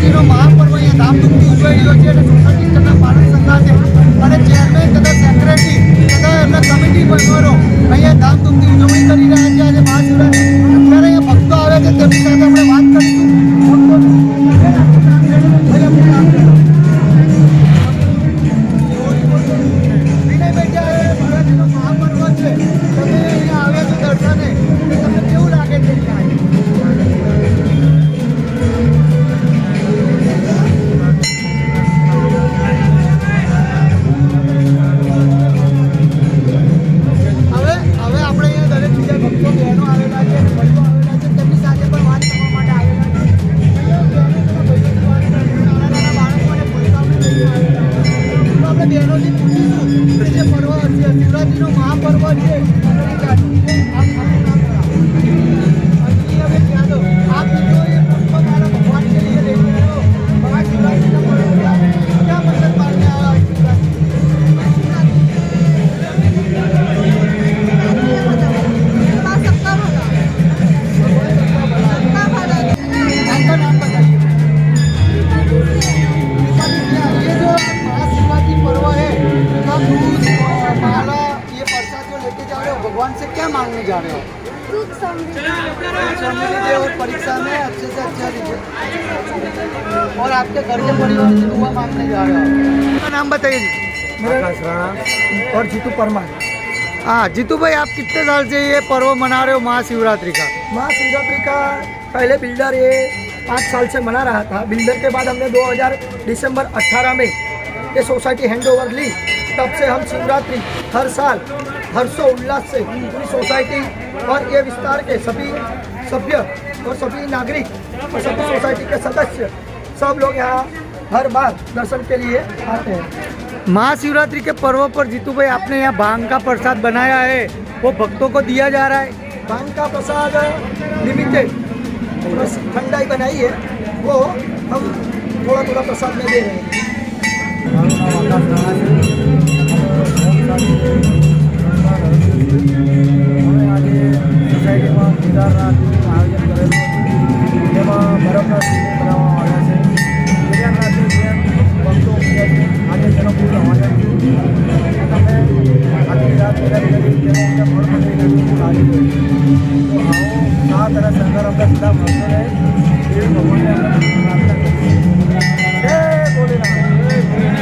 નવરાત્રિનો મહાપર્વ અહીંયા ધામધૂમથી ઉજવાઈ રહ્યો છે અને સોસાયટી સ્તરના પાલન સંઘાતે અને ચેરમેન તથા સેક્રેટરી તથા એમના કમિટી મેમ્બરો અહીંયા ધામધૂમથી ઉજવણી કરી રહ્યા શિવરાત્રીનો મહાપર્વ છે. जा रहे हो? सुख समृद्धि परीक्षा में लीजिए और परीक्षा में अच्छे से अच्छा और आपके घर के परिवार दुआ मांगने जा रहे हो? नाम बताइए जी। आकाश राणा और जीतू परमार। हाँ जीतू भाई आप कितने साल से ये पर्व मना रहे हो महाशिवरात्रि का? महाशिवरात्रि का पहले बिल्डर ये पाँच साल से मना रहा था। बिल्डर के बाद हमने 2000 दिसंबर 18 में ये सोसाइटी हैंड ओवर ली। तब से हम शिवरात्रि हर साल हर्षो उल्लास से पूरी सोसाइटी और ये विस्तार के सभी सभ्य और सभी नागरिक और सभी सोसाइटी के सदस्य सब लोग यहाँ हर बार दर्शन के लिए आते हैं। महाशिवरात्रि के पर्व पर जीतू भाई आपने यहाँ भाँग का प्रसाद बनाया है। वो भक्तों को दिया जा रहा है। भाँग का प्रसाद लिमिटेड बस ठंडाई बनाई है। वो हम थोड़ा थोड़ा प्रसाद में दे रहे हैं। કાર્યક્રમનું આયોજન કરેલું હતું તેમાં બરફના સ્ટીમો બનાવવામાં આવ્યા છે. આજે તેનો પૂર્ણ આનંદ તમે આખી રાત તેના ફળ પકડી લાગી તો આવો સાત અને સરકાર